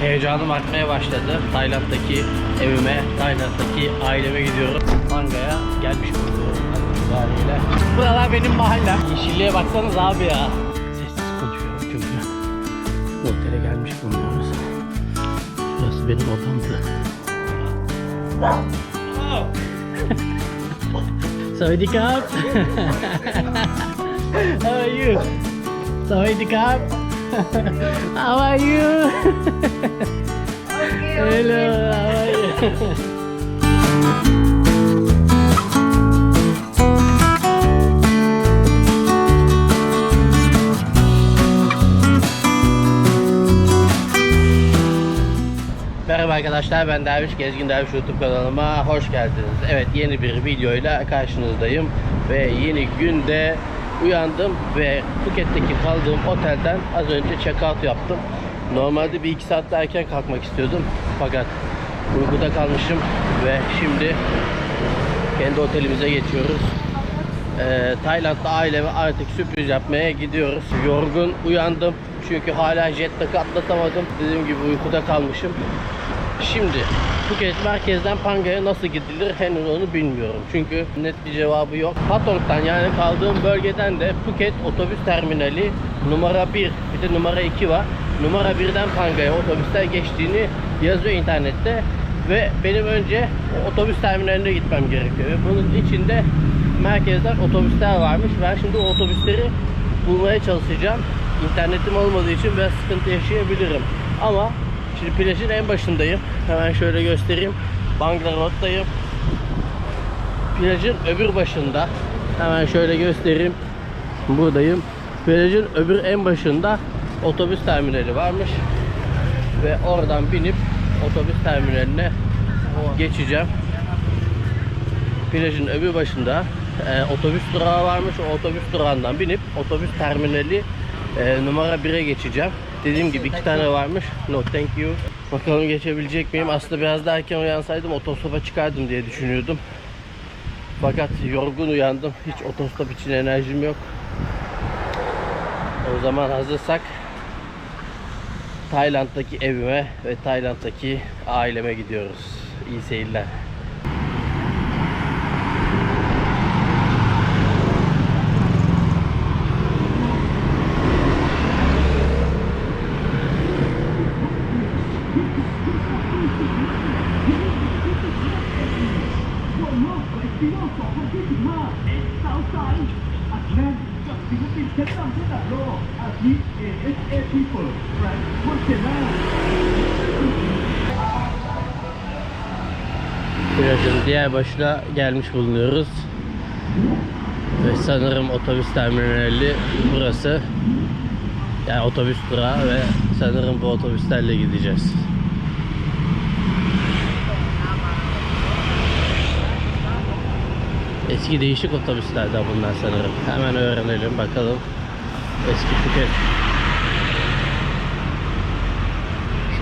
Heyecanım artmaya başladı. Tayland'daki evime, Tayland'daki aileme gidiyorum. Manga'ya gelmiş bulunuyorum. itibariyle. Buralar benim mahallem. Yeşilliğe baksanız abi ya. Sessiz konuşuyorum çünkü. Otele gelmiş bulunuyoruz. Burası benim odamdı. Sawadee How are you? Sawadee How are you? Hello, how are you? Merhaba arkadaşlar ben Derviş Gezgin Derviş YouTube kanalıma hoş geldiniz. Evet yeni bir videoyla karşınızdayım ve yeni günde uyandım ve Phuket'teki kaldığım otelden az önce check out yaptım. Normalde bir iki saat daha erken kalkmak istiyordum fakat uykuda kalmışım ve şimdi kendi otelimize geçiyoruz. Ee, Tayland'da aileme artık sürpriz yapmaya gidiyoruz. Yorgun uyandım çünkü hala jet lag'ı atlatamadım. Dediğim gibi uykuda kalmışım. Şimdi Phuket merkezden Panga'ya nasıl gidilir henüz onu bilmiyorum. Çünkü net bir cevabı yok. Patong'dan yani kaldığım bölgeden de Phuket otobüs terminali numara 1 bir de numara 2 var. Numara 1'den Panga'ya otobüsler geçtiğini yazıyor internette. Ve benim önce otobüs terminaline gitmem gerekiyor. Ve bunun içinde merkezden otobüsler varmış. Ben şimdi o otobüsleri bulmaya çalışacağım. İnternetim olmadığı için biraz sıkıntı yaşayabilirim. Ama şimdi plajın en başındayım. Hemen şöyle göstereyim. Bangalor'dayım. Plajın öbür başında. Hemen şöyle göstereyim. Buradayım. Plajın öbür en başında otobüs terminali varmış. Ve oradan binip otobüs terminaline geçeceğim. Plajın öbür başında e, otobüs durağı varmış. O otobüs durağından binip otobüs terminali e, numara 1'e geçeceğim. Dediğim gibi iki tane varmış. No thank you. Bakalım geçebilecek miyim? Aslında biraz daha erken uyansaydım otostopa çıkardım diye düşünüyordum. Fakat yorgun uyandım. Hiç otostop için enerjim yok. O zaman hazırsak Tayland'daki evime ve Tayland'daki aileme gidiyoruz. İyi seyirler. Plajın diğer başına gelmiş bulunuyoruz. Ve sanırım otobüs terminali burası. Yani otobüs durağı ve sanırım bu otobüslerle gideceğiz. Eski değişik otobüslerden bunlar sanırım. Hemen öğrenelim bakalım. Eski Phuket.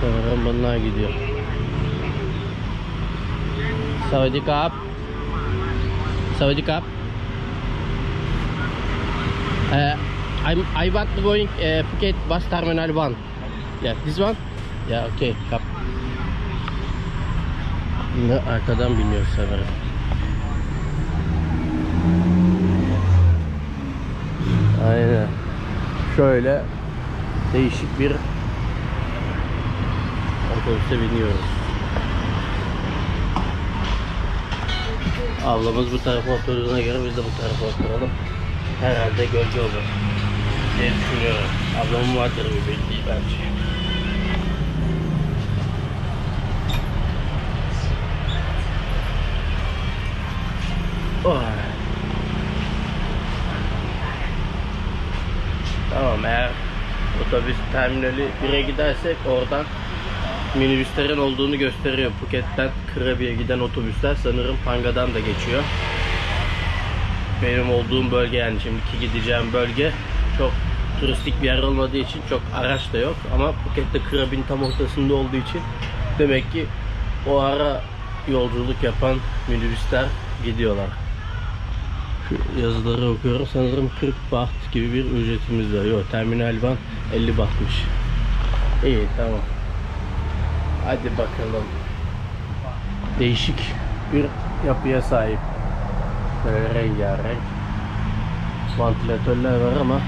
Sanırım bunlar gidiyor. Sawadee Krap. Sawadee Krap. Uh, I'm, I want going uh, Phuket bus terminal 1. Yeah, this one? Yeah, okay. Kap. Arkadan biniyor sanırım. Aynen. Şöyle değişik bir otobüse biniyoruz. Ablamız bu tarafa oturduğuna göre biz de bu tarafa oturalım. Herhalde gölge olur diye düşünüyorum. Ablamın vardır bir bildiği bence. Oh. Tamam eğer otobüs terminali 1'e gidersek oradan minibüslerin olduğunu gösteriyor. Phuket'ten Krabi'ye giden otobüsler sanırım Panga'dan da geçiyor. Benim olduğum bölge yani şimdiki gideceğim bölge çok turistik bir yer olmadığı için çok araç da yok. Ama Phuket'te Krabi'nin tam ortasında olduğu için demek ki o ara yolculuk yapan minibüsler gidiyorlar. Şu yazıları okuyorum. Sanırım 40 baht gibi bir ücretimiz var. Yok terminal van 50 bahtmış. İyi tamam. Hadi bakalım. Değişik bir yapıya sahip. Böyle rengarenk. Vantilatörler var ama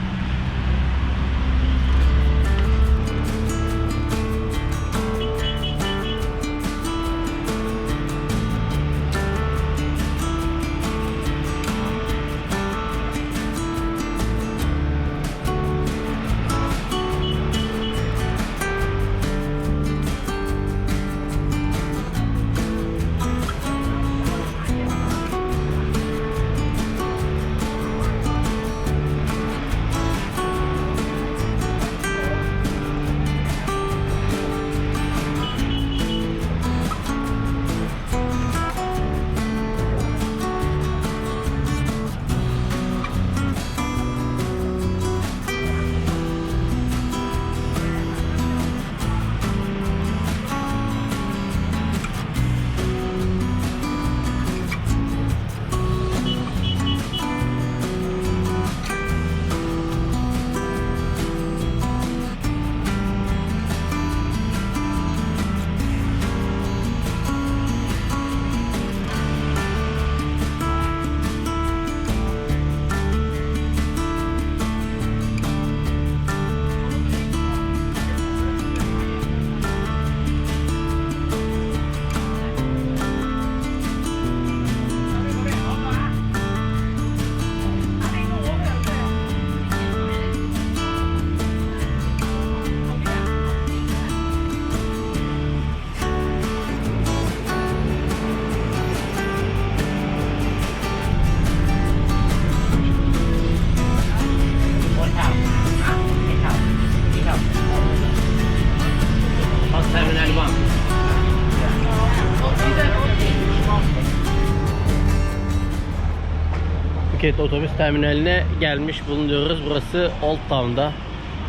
Phuket otobüs terminaline gelmiş bulunuyoruz. Burası Old Town'da.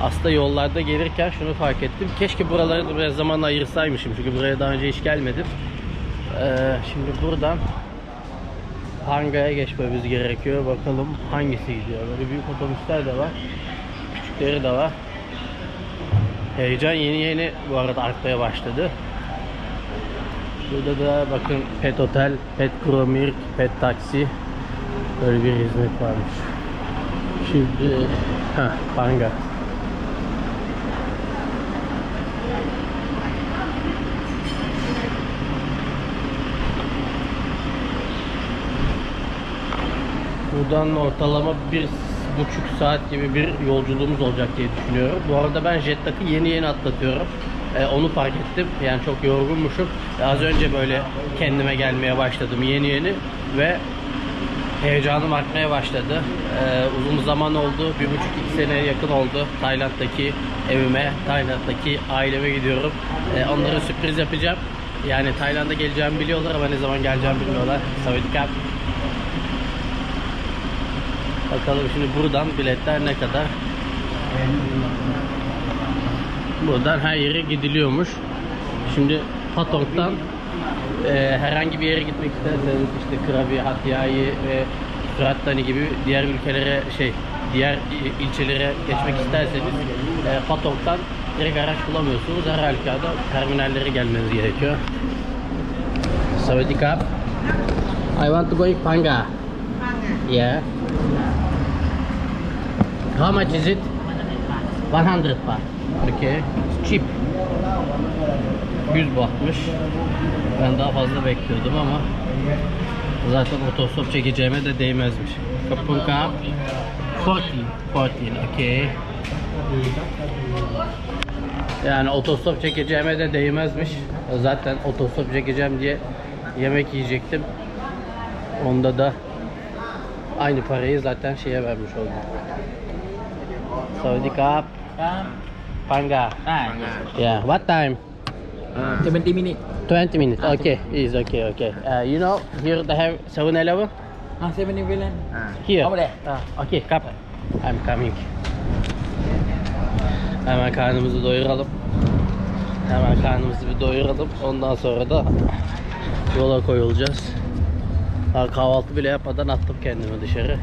Aslında yollarda gelirken şunu fark ettim. Keşke buraları da biraz zaman ayırsaymışım. Çünkü buraya daha önce hiç gelmedim. Ee, şimdi buradan Hanga'ya geçmemiz gerekiyor. Bakalım hangisi gidiyor. Böyle büyük otobüsler de var. Küçükleri de var. Heyecan yeni yeni bu arada artmaya başladı. Burada da bakın Pet Otel, Pet Kromir, Pet Taksi böyle bir hizmet varmış. Şimdi ha Panga. Buradan ortalama bir buçuk saat gibi bir yolculuğumuz olacak diye düşünüyorum. Bu arada ben Jetlack'ı yeni yeni atlatıyorum. Ee, onu fark ettim. Yani çok yorgunmuşum. Ee, Az önce böyle kendime gelmeye başladım yeni yeni ve heyecanım artmaya başladı. Ee, uzun zaman oldu. Bir buçuk iki seneye yakın oldu. Tayland'daki evime, Tayland'daki aileme gidiyorum. Ee, onlara sürpriz yapacağım. Yani Tayland'a geleceğimi biliyorlar ama ne zaman geleceğimi bilmiyorlar. Sawadee Bakalım şimdi buradan biletler ne kadar? Buradan her yere gidiliyormuş. Şimdi Patong'dan e, herhangi bir yere gitmek isterseniz işte Krabi, Hatyai ve Surattani gibi diğer ülkelere şey diğer il- ilçelere geçmek isterseniz e, Patong'dan direkt araç bulamıyorsunuz. Her halükarda terminallere gelmeniz gerekiyor. Sawadee Krap. I want to go in Panga. Yeah. How much is it? 100 baht. Okay. It's cheap. 100 bahtmış. Ben daha fazla bekliyordum ama zaten otostop çekeceğime de değmezmiş. Kapunka 14. 14, okay. Yani otostop çekeceğime de değmezmiş. Zaten otostop çekeceğim diye yemek yiyecektim. Onda da aynı parayı zaten şeye vermiş oldum. Saudi Cup. Panga. Panga. Yeah. What time? Uh, minutes. 20 minutes. Ah, okay, it's okay, okay. Uh, you know, here they have 7-Eleven? Ah, 7-Eleven. Ah. Here. Over there. Ah, ah. Okay, come. I'm coming. Hemen karnımızı doyuralım. Hemen karnımızı bir doyuralım. Ondan sonra da yola koyulacağız. Daha kahvaltı bile yapmadan attım kendimi dışarı.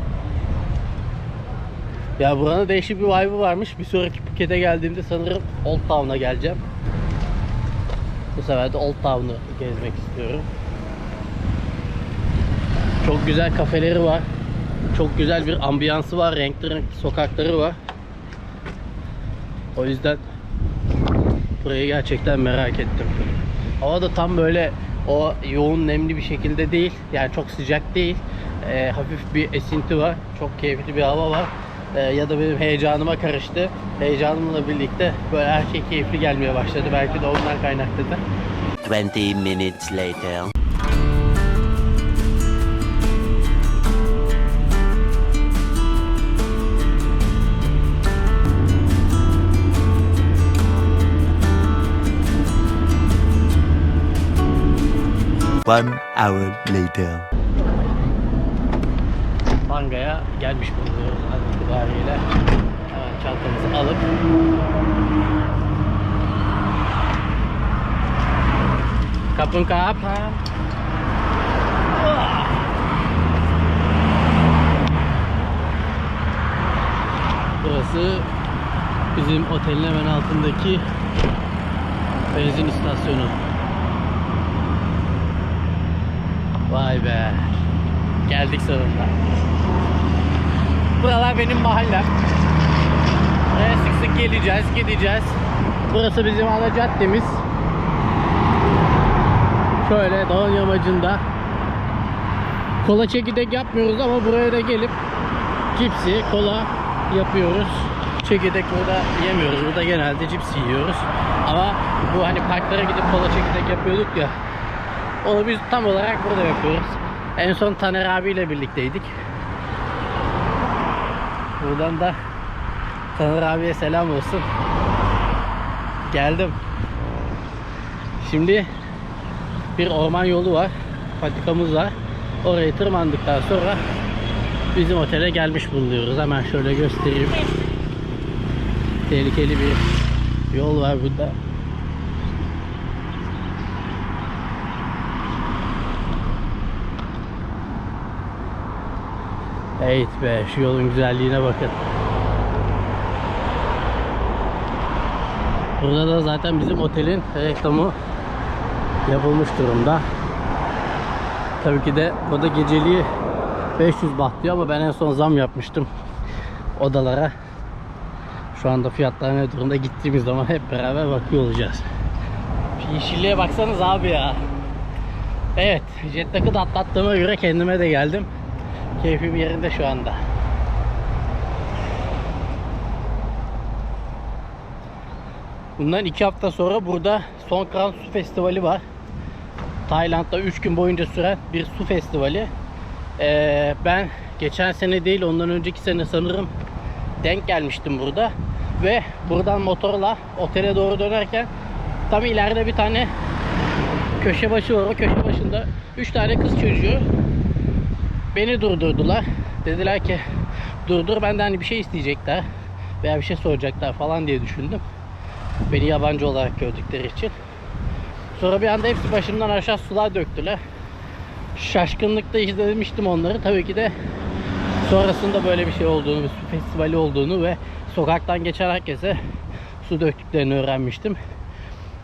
Ya buranın değişik bir vibe'ı varmış. Bir sonraki Phuket'e geldiğimde sanırım Old Town'a geleceğim. Bu sefer de Old Town'u gezmek istiyorum. Çok güzel kafeleri var. Çok güzel bir ambiyansı var. Renkli renkli sokakları var. O yüzden burayı gerçekten merak ettim. Hava da tam böyle o yoğun nemli bir şekilde değil. Yani çok sıcak değil. Ee, hafif bir esinti var. Çok keyifli bir hava var. Ee, ya da benim heyecanıma karıştı. Heyecanımla birlikte böyle her şey keyifli gelmeye başladı. Belki de ondan kaynaklıdır. 20 minutes later. One hour later. Manga'ya gelmiş bulunuyoruz itibariyle. Hemen çantamızı alıp Kapın kap. Burası bizim otelin hemen altındaki benzin istasyonu. Vay be. Geldik sonunda. Buralar benim mahallem. Buraya sık sık geleceğiz, gideceğiz. Burası bizim ana caddemiz. Şöyle dağın yamacında. Kola çekirdek yapmıyoruz ama buraya da gelip cipsi, kola yapıyoruz. Çekirdek burada yemiyoruz. Burada genelde cips yiyoruz. Ama bu hani parklara gidip kola çekirdek yapıyorduk ya. Onu biz tam olarak burada yapıyoruz. En son Taner abiyle birlikteydik. Buradan da Taner abiye selam olsun. Geldim. Şimdi bir orman yolu var. Patikamız var. Orayı tırmandıktan sonra bizim otele gelmiş bulunuyoruz. Hemen şöyle göstereyim. Tehlikeli bir yol var burada. Evet be şu yolun güzelliğine bakın. Burada da zaten bizim otelin reklamı yapılmış durumda. Tabii ki de o da geceliği 500 baht diyor ama ben en son zam yapmıştım odalara. Şu anda fiyatlar ne durumda gittiğimiz zaman hep beraber bakıyor olacağız. Yeşilliğe baksanız abi ya. Evet, jet da atlattığıma göre kendime de geldim. Keyfim yerinde şu anda. Bundan iki hafta sonra burada Songkran Su Festivali var. Tayland'da 3 gün boyunca süren bir su festivali. Ee, ben geçen sene değil ondan önceki sene sanırım denk gelmiştim burada. Ve buradan motorla otele doğru dönerken tam ileride bir tane köşe başı var. O köşe başında 3 tane kız çocuğu beni durdurdular. Dediler ki durdur benden bir şey isteyecekler veya bir şey soracaklar falan diye düşündüm. Beni yabancı olarak gördükleri için. Sonra bir anda hepsi başımdan aşağı sular döktüler. Şaşkınlıkla izlemiştim onları. Tabii ki de sonrasında böyle bir şey olduğunu, bir festivali olduğunu ve sokaktan geçen herkese su döktüklerini öğrenmiştim.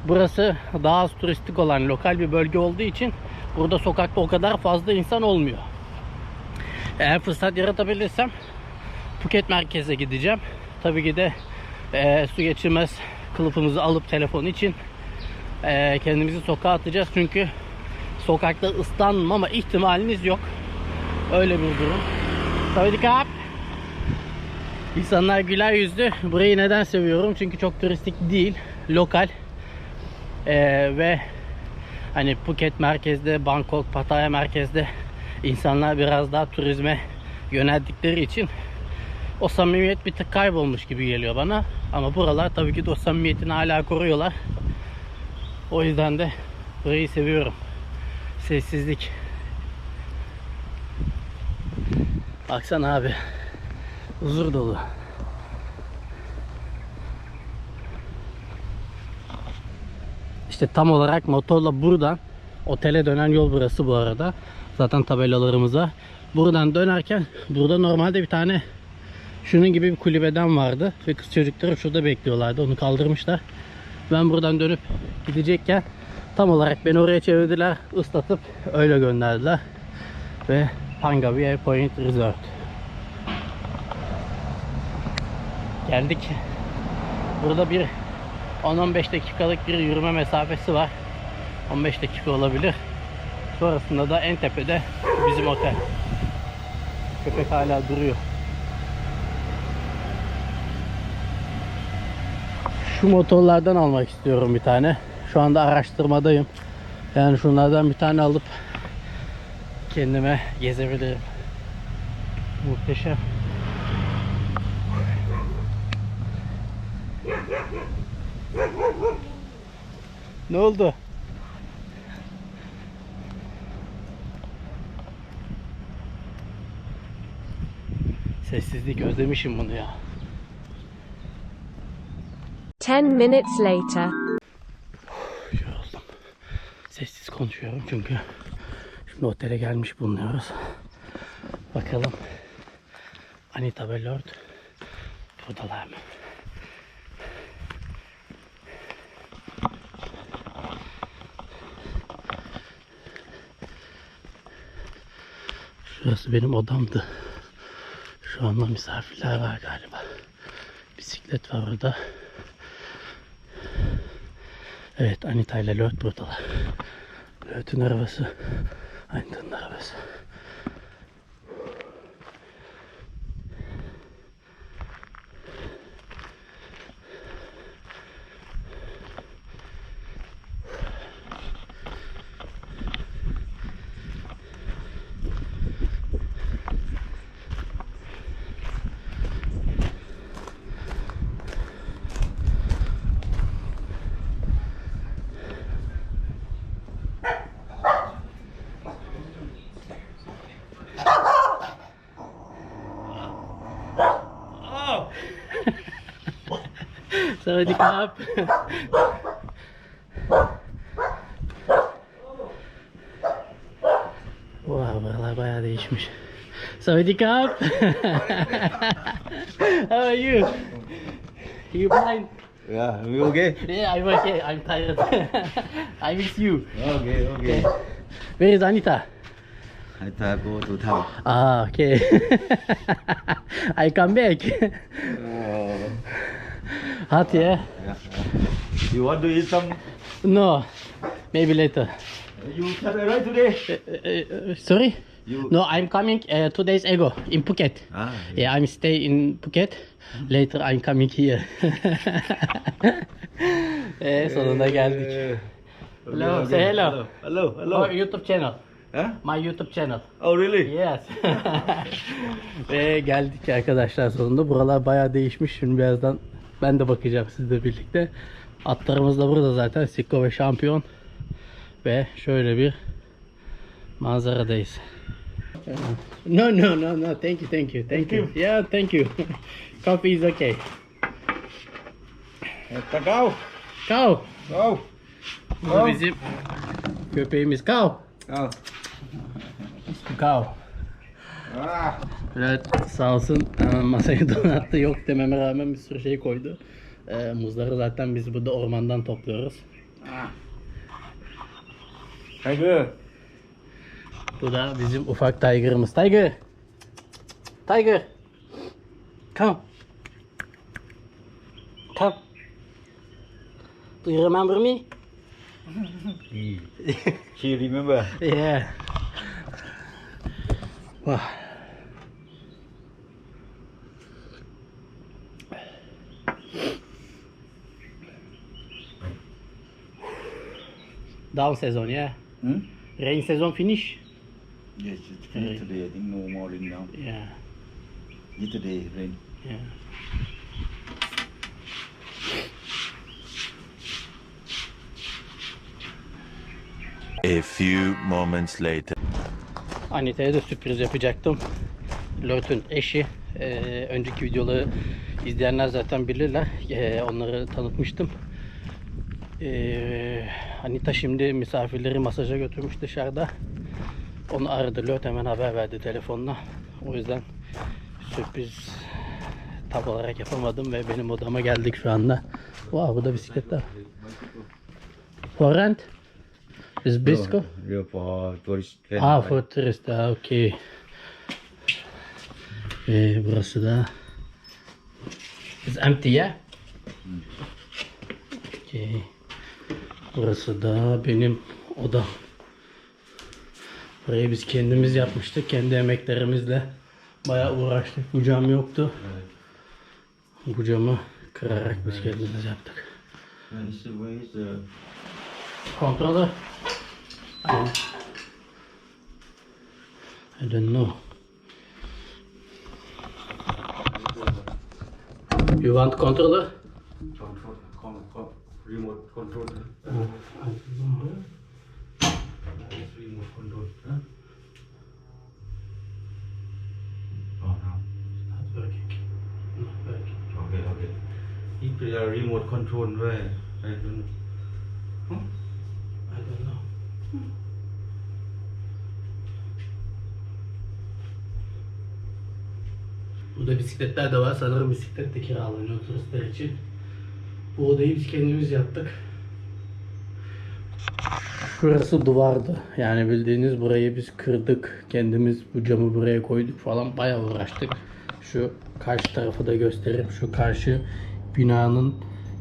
Burası daha az turistik olan lokal bir bölge olduğu için burada sokakta o kadar fazla insan olmuyor. Eğer fırsat yaratabilirsem Phuket merkeze gideceğim. Tabii ki de e, su geçirmez kılıfımızı alıp telefon için e, kendimizi sokağa atacağız. Çünkü sokakta ıslanmama ihtimaliniz yok. Öyle bir durum. Tabii kap. İnsanlar güler yüzlü. Burayı neden seviyorum? Çünkü çok turistik değil. Lokal. E, ve hani Phuket merkezde, Bangkok, Pattaya merkezde insanlar biraz daha turizme yöneldikleri için o samimiyet bir tık kaybolmuş gibi geliyor bana. Ama buralar tabii ki de o samimiyetini hala koruyorlar. O yüzden de burayı seviyorum. Sessizlik. Baksana abi. Huzur dolu. İşte tam olarak motorla buradan otele dönen yol burası bu arada. Zaten tabelalarımız var. Buradan dönerken burada normalde bir tane şunun gibi bir kulübeden vardı ve kız çocukları şurada bekliyorlardı. Onu kaldırmışlar. Ben buradan dönüp gidecekken Tam olarak beni oraya çevirdiler, ıslatıp öyle gönderdiler. Ve Pangavia Point Resort. Geldik. Burada bir 10-15 dakikalık bir yürüme mesafesi var. 15 dakika olabilir. Sonrasında da en tepede bizim otel. Köpek hala duruyor. Şu motorlardan almak istiyorum bir tane. Şu anda araştırmadayım. Yani şunlardan bir tane alıp kendime gezebilirim. Muhteşem. Ne oldu? Sessizlik özlemişim bunu ya. 10 minutes later. Yoruldum. Sessiz konuşuyorum çünkü şimdi otele gelmiş bulunuyoruz. Bakalım Anita ve Lord buradalar mı? Şurası benim odamdı. Şu anda misafirler var galiba. Bisiklet var orada. Evet Anita ile Lord buradalar. Lord'un arabası. Anita'nın arabası. Sawadik up. wow, buralar bayağı değişmiş. Up. How are you? You fine? Yeah, we okay? Yeah, I'm okay. I'm tired. I miss you. Okay, okay. Where is Anita? I thought go to town. Ah, okay. I come back. Hot, yeah? yeah. You want to eat some? No, maybe later. You can arrive today. Uh, uh, sorry? You. No, I'm coming uh, two days ago in Phuket. Ah, Yeah, I'm stay in Phuket. Later I'm coming here. eh, sonunda geldik. Eh, Hello, say hello. Hello, hello. Oh, YouTube channel. Huh? My YouTube channel. Oh, really? Yes. Ve geldik arkadaşlar sonunda. Buralar bayağı değişmiş. Şimdi birazdan ben de bakacağım sizle birlikte. Atlarımız da burada zaten. Sikko ve şampiyon. Ve şöyle bir manzaradayız. No no no no thank you thank you thank you. Yeah thank you. Coffee is okay. Takao. Cow. Go. Bu bizim köpeğimiz Cow. Oh. Cow. Ah. Evet sağ olsun masayı donattı yok dememe rağmen bir sürü şey koydu. E, muzları zaten biz burada ormandan topluyoruz. Tiger. Bu da bizim ufak Tiger'ımız. Tiger! Tiger! Come! Come! Do you remember me? She remember. Yeah. Wow. Down season, yeah. Hmm? Rain season finish. Yes, it's finished today. I think no more rain now. Yeah, Yesterday rain. yeah. A few moments later. Anita'ya da sürpriz yapacaktım. Lört'ün eşi. Ee, önceki videoları izleyenler zaten bilirler. Ee, onları tanıtmıştım. Ee, Anita şimdi misafirleri masaja götürmüş dışarıda. Onu aradı. Lört hemen haber verdi telefonla. O yüzden sürpriz tam olarak yapamadım ve benim odama geldik şu anda. Wow, bu da bisikletler. For rent? Is Bisco? Yeah, for tourist. Ah, for tourist. Ah, okay. Ve burası da It's empty ya. Okay. Burası da benim odam. Burayı biz kendimiz yapmıştık. Kendi emeklerimizle bayağı uğraştık. Bu cam yoktu. Bu camı kırarak biz kendimiz yaptık. İs is Controller? I don't know. You want controller? control, con, con, remote control. Remote control. Huh? Oh, no. Not working. Not working. Okay, okay. If the remote control where I don't know. Burada bisikletler de var. Sanırım bisiklet de kiralanıyor turistler için. Bu odayı biz kendimiz yaptık. Şurası duvardı. Yani bildiğiniz burayı biz kırdık. Kendimiz bu camı buraya koyduk falan. Bayağı uğraştık. Şu karşı tarafı da göstereyim. Şu karşı binanın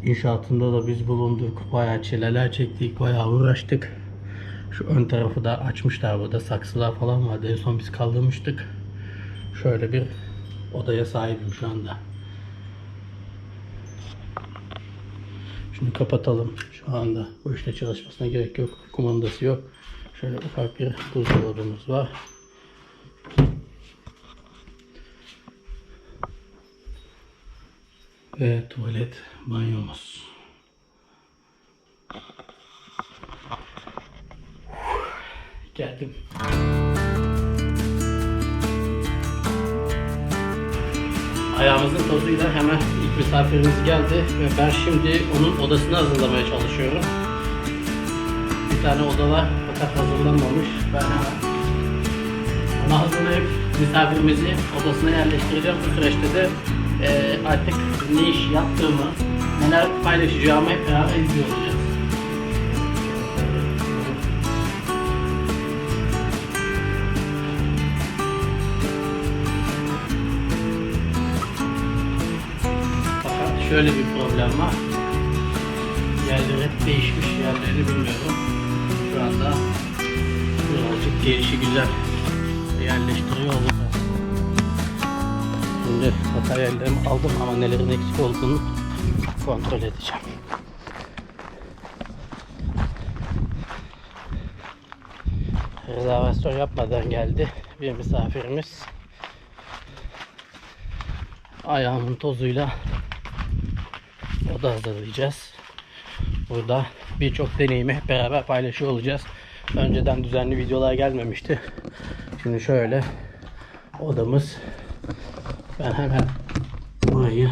inşaatında da biz bulunduk. Bayağı çileler çektik. Bayağı uğraştık. Şu ön tarafı da açmışlar burada. Saksılar falan vardı. En son biz kaldırmıştık. Şöyle bir odaya sahibim şu anda. Şunu kapatalım. Şu anda bu işte çalışmasına gerek yok. Kumandası yok. Şöyle ufak bir buzdolabımız var. Ve tuvalet banyomuz. Geldim. Ayağımızın tozuyla hemen ilk misafirimiz geldi ve ben şimdi onun odasını hazırlamaya çalışıyorum. Bir tane oda var fakat hazırlanmamış. Ben hemen onu hazırlayıp misafirimizi odasına yerleştireceğim. Bu süreçte de eee, artık ne iş yaptığımı, neler paylaşacağımı hep beraber izliyor şöyle bir problem var. Yerleri hep değişmiş yerleri bilmiyorum. Şu anda birazcık gelişi güzel yerleştiriyor olacağız. Şimdi materyallerimi aldım ama nelerin eksik olduğunu kontrol edeceğim. Rezervasyon yapmadan geldi bir misafirimiz. Ayağımın tozuyla oda hazırlayacağız. Burada birçok deneyimi beraber paylaşıyor olacağız. Önceden düzenli videolar gelmemişti. Şimdi şöyle odamız. Ben hemen burayı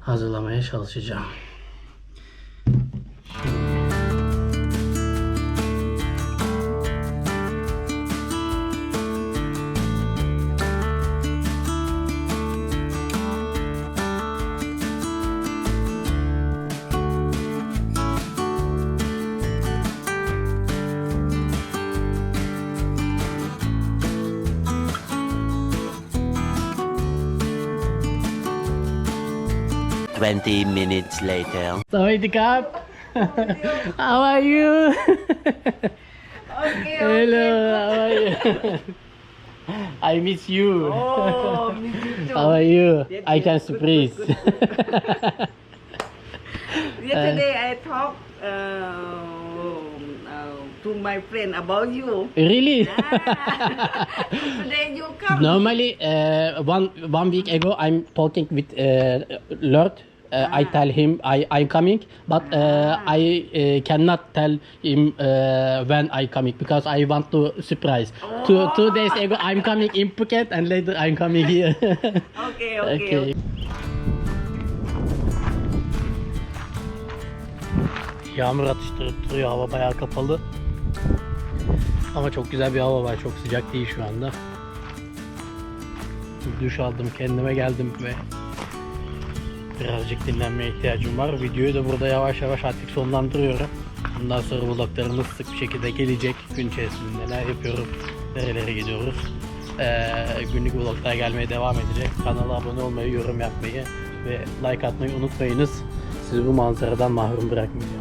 hazırlamaya çalışacağım. 20 minutes later. Sorry, the cop. How are you? okay, Hello, how are you? I miss you. Oh, miss you too. How are you? Yes, I can yes, surprise. Yesterday uh, I talked uh, uh, to my friend about you. Really? Today you come. Normally, uh, one one week ago, I'm talking with uh, Lord. Uh, I tell him I I'm coming, but uh, I uh, cannot tell him uh, when I coming because I want to surprise. Two two days ago, I'm coming in Phuket, and later I'm coming here. Okay, okay. okay. Yağmur atıştırıp duruyor. Hava bayağı kapalı. Ama çok güzel bir hava var. Çok sıcak değil şu anda. Duş aldım, kendime geldim ve birazcık dinlenmeye ihtiyacım var. Videoyu da burada yavaş yavaş artık sonlandırıyorum. Bundan sonra vloglarımız sık bir şekilde gelecek. Gün içerisinde neler yapıyoruz, nerelere gidiyoruz. Ee, günlük vloglar gelmeye devam edecek. Kanala abone olmayı, yorum yapmayı ve like atmayı unutmayınız. Sizi bu manzaradan mahrum bırakmayacağım.